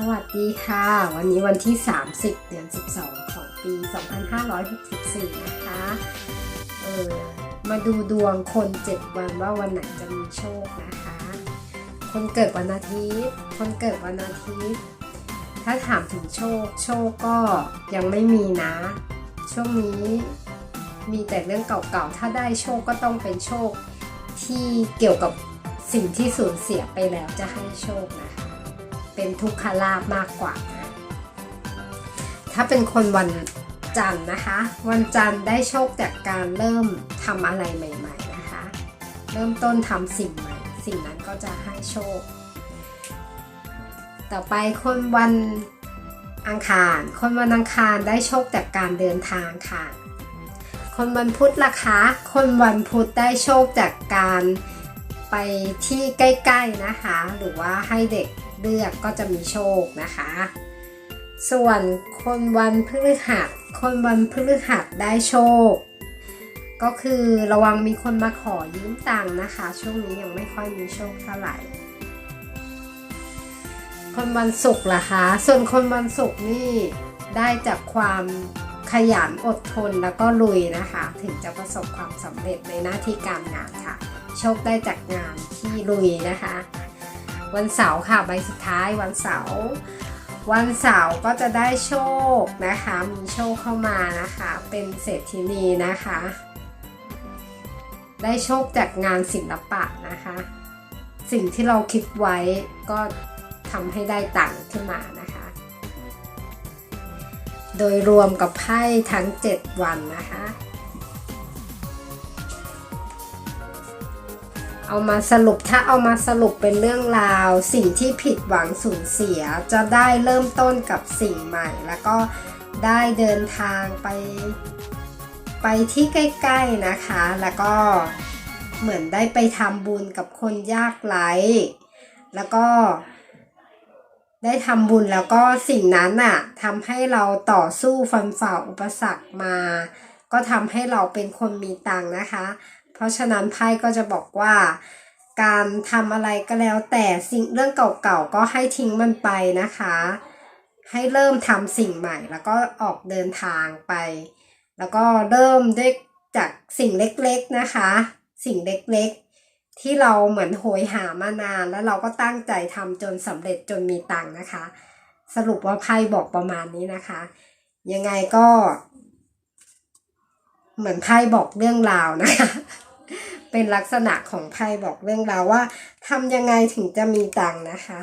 สวัสดีค่ะ วันนี้วันที่ 30 เดือน 12 ของปี 2564 นะคะ เออมาดูดวงคน 7 วันว่าวันไหนจะมีโชคนะคะ คนเกิดวันอาทิตย์ คนเกิดวันอาทิตย์ ถ้าถามถึงโชค โชคก็ยังไม่มีนะ ช่วงนี้มีแต่เรื่องเก่าๆ ถ้าได้โชคก็ต้องเป็นโชคที่เกี่ยวกับสิ่งที่สูญเสียไปแล้วจะให้โชคนะคะ เป็นทุกขลาบมากกว่า ถ้าเป็นคนวันจันทร์นะคะ วันจันทร์ได้โชคจากการเริ่มทำอะไรใหม่ ๆนะคะ เริ่มต้นทำสิ่งใหม่ สิ่งนั้นก็จะให้โชค ต่อไปคนวันอังคาร คนวันอังคารได้โชคจากการเดินทางค่ะ คนวันพุธล่ะคะ คนวันพุธได้โชคจากการไปที่ใกล้ ๆนะคะ หรือว่าให้เด็ก เลือกก็จะมีโชคนะคะ ส่วนคนวันพฤหัส คนวันพฤหัสได้โชค ก็คือระวังมีคนมาขอยืมตังค์นะคะ ช่วงนี้ยังไม่ค่อยมีโชคเท่าไหร่ คนวันศุกร์ล่ะคะ ส่วนคนวันศุกร์นี่ได้จากความขยันอดทนแล้วก็ลุยนะคะ ถึงจะประสบความสำเร็จในหน้าที่การงานค่ะ โชคได้จากงานที่ลุยนะคะ วันเสาร์ค่ะใบสุดท้ายวันเสาร์วันเสาร์ก็จะได้โชคนะคะมีโชคเข้ามานะคะ เป็นเศรษฐินีนะคะ ได้โชคจากงานศิลปะนะคะ สิ่งที่เราคิดไว้ก็ทำให้ได้ตังค์ขึ้นมานะคะ โดยรวมกับไพ่ทั้ง 7 วันนะคะ เอามาสรุปถ้าเอามาสรุปเป็นเรื่องราว สิ่งที่ผิดหวังสูญเสีย จะได้เริ่มต้นกับสิ่งใหม่ แล้วก็ได้เดินทางไป ไปที่ใกล้ๆนะคะ แล้วก็เหมือนได้ไปทำบุญกับคนยากไร้แล้วก็ได้ทำบุญแล้วก็สิ่งนั้นน่ะทำให้เราต่อสู้ฟันฝ่าอุปสรรคมา ก็ทำให้เราเป็นคนมีตังค์นะคะ เพราะฉะนั้นไพ่ก็จะบอกว่า การทำอะไรก็แล้วแต่สิ่งเรื่องเก่าๆก็ให้ทิ้งมันไปนะคะ ให้เริ่มทำสิ่งใหม่ แล้วก็ออกเดินทางไป แล้วก็เริ่มด้วยจากสิ่งเล็กๆนะคะ สิ่งเล็กๆ ที่เราเหมือนโหยหามานาน แล้วเราก็ตั้งใจทำจนสำเร็จจนมีตังค์นะคะ สรุปว่าไพ่บอกประมาณนี้นะคะ ยังไงก็ เหมือนไพ่บอกเรื่องราวนะคะเป็นลักษณะของไพ่บอกเรื่องราวว่าทำยังไงถึงจะมีตังค์นะคะ